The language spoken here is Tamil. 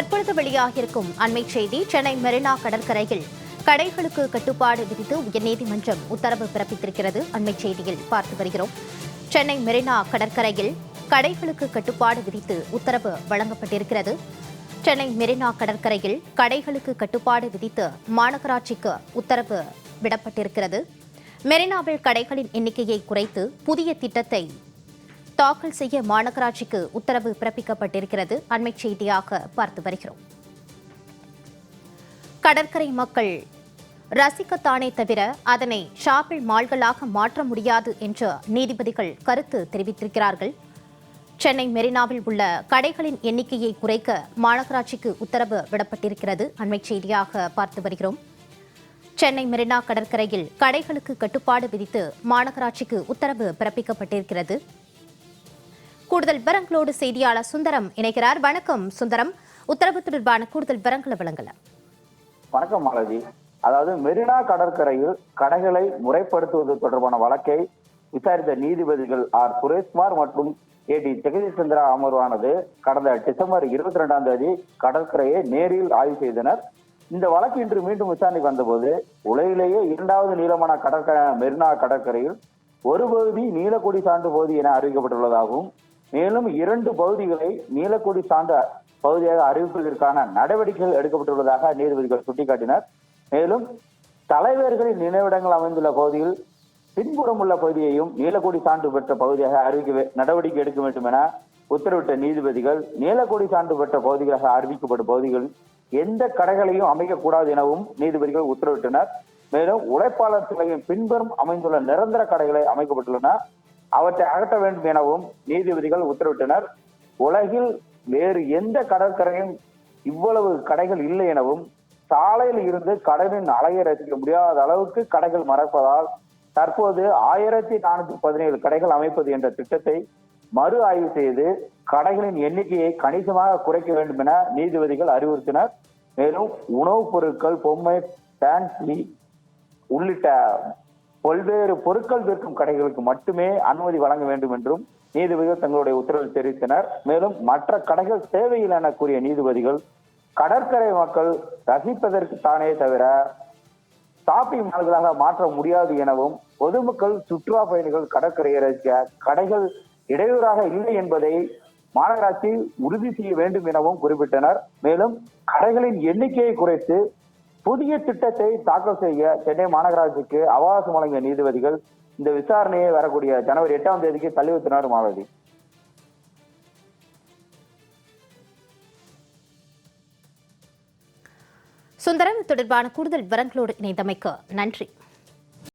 தற்பொழுது வெளியாகியிருக்கும் அண்மை செய்தி சென்னை மெரினா கடற்கரையில் கடைகளுக்கு கட்டுப்பாடு விதித்து உயர்நீதிமன்றம் உத்தரவு பிறப்பித்திருக்கிறது. அண்மை செய்தியில் பார்த்து வருகிறோம். சென்னை மெரினா கடற்கரையில் கடைகளுக்கு கட்டுப்பாடு விதித்து உத்தரவு வழங்கப்பட்டிருக்கிறது. சென்னை மெரினா கடற்கரையில் கடைகளுக்கு கட்டுப்பாடு விதித்து மாநகராட்சிக்கு உத்தரவு விடப்பட்டிருக்கிறது. மெரினாவில் கடைகளின் எண்ணிக்கையை குறைத்து புதிய திட்டத்தை தாக்கல் செய்ய மாநகராட்சிக்கு உத்தரவு பிறப்பிக்கப்பட்டிருக்கிறது. அண்மை செய்தியாக பார்த்து வருகிறோம். கடற்கரை மக்கள் ரசிக்கத்தானே தவிர அதனை ஷாப்பிங் மால்களாக மாற்ற முடியாது என்று நீதிபதிகள் கருத்து தெரிவித்திருக்கிறார்கள். சென்னை மெரினாவில் உள்ள கடைகளின் எண்ணிக்கையை குறைக்க மாநகராட்சிக்கு உத்தரவு விடப்பட்டிருக்கிறது. அண்மை செய்தியாக பார்த்து வருகிறோம். சென்னை மெரினா கடற்கரையில் கடைகளுக்கு கட்டுப்பாடு விதித்து மாநகராட்சிக்கு உத்தரவு பிறப்பிக்கப்பட்டிருக்கிறது. கூடுதல் விவரங்களோடு செய்தியாளர் சுந்தரம் இணைகிறார். வணக்கம் சுந்தரம். உத்தரவு தொடர்பான கூடுதல் விவரங்களை வழங்கலாம். வணக்கம் மாலதி அதாவது மெரினா கடற்கரையில் கடைகளை முறைப்படுத்துவது தொடர்பான வழக்கை விசாரித்த நீதிபதிகள் ஆர். சுரேஷ்குமார் மற்றும் ஏ. டி. ஜெகதீஷ் சந்திரா அமர்வானது கடந்த டிசம்பர் இருபத்தி ரெண்டாம் தேதி கடற்கரையை நேரில் ஆய்வு செய்தனர். இந்த வழக்கு இன்று மீண்டும் விசாரணைக்கு வந்தபோது உலகிலேயே இரண்டாவது நீளமான கடற்கரை மெரினா கடற்கரையில் ஒரு பகுதி நீலக்கொடி சான்று பகுதி என அறிவிக்கப்பட்டுள்ளதாகவும் மேலும் இரண்டு பகுதிகளை நீலக்கொடி சார்ந்த பகுதியாக அறிவிப்பதற்கான நடவடிக்கைகள் எடுக்கப்பட்டுள்ளதாக நீதிபதிகள் சுட்டிக்காட்டினர். மேலும் தலைவர்களின் நினைவிடங்கள் அமைந்துள்ள பகுதியில் பின்புறம் உள்ள பகுதியையும் நீலக்கொடி சான்று பெற்ற பகுதியாக அறிவிக்க நடவடிக்கை எடுக்க வேண்டும் என உத்தரவிட்ட நீதிபதிகள் நீலக்கொடி சான்று பெற்ற பகுதிகளாக அறிவிக்கப்படும் பகுதிகள் எந்த கடைகளையும் அமைக்கக்கூடாது எனவும் நீதிபதிகள் உத்தரவிட்டனர். மேலும் உழைப்பாளர் சிலையின் பின்புறம் அமைந்துள்ள நிரந்தர கடைகளை அமைக்கப்பட்டுள்ளன. அவற்றை அகற்ற வேண்டும் எனவும் நீதிபதிகள் உத்தரவிட்டனர். உலகில் வேறு எந்த கடற்கரையும் இவ்வளவு கடைகள் இல்லை எனவும் சாலையில் இருந்து கடலின் அலையை ரசிக்க முடியாத அளவுக்கு கடைகள் மறப்பதால் தற்போது ஆயிரத்தி நானூத்தி பதினேழு கடைகள் அமைப்பது என்ற திட்டத்தை மறு ஆய்வு செய்து கடைகளின் எண்ணிக்கையை கணிசமாக குறைக்க வேண்டும் என நீதிபதிகள் அறிவுறுத்தினர். மேலும் உணவுப் பொருட்கள் பொம்மை ஃபேன்சி உள்ளிட்ட பல்வேறு பொருட்கள் விற்கும் கடைகளுக்கு மட்டுமே அனுமதி வழங்க வேண்டும் என்றும் நீதிபதிகள் தங்களுடைய உத்தரவில் தெரிவித்தனர். மேலும் மற்ற கடைகள் தேவையில்லை என கூறிய நீதிபதிகள் கடற்கரை மக்கள் ரசிப்பதற்கு தானே தவிர ஷாப்பிங் மால்களாக மாற்ற முடியாது எனவும் பொதுமக்கள் சுற்றுலா பயணிகள் கடற்கரையை ரசிக்க கடைகள் இடையூறாக இல்லை என்பதை மாநகராட்சி உறுதி செய்ய வேண்டும் எனவும் குறிப்பிட்டனர். மேலும் கடைகளின் எண்ணிக்கையை குறைத்து புதிய திட்டத்தை தாக்கல் செய்ய சென்னை மாநகராட்சிக்கு அவகாசம் வழங்கிய நீதிபதிகள் இந்த விசாரணையை வரக்கூடிய ஜனவரி எட்டாம் தேதிக்கு தள்ளி வைத்தனர் மாலதி. சுந்தரம் தொடர்பான கூடுதல் விவரங்களோடு இணைந்தமைக்கு நன்றி.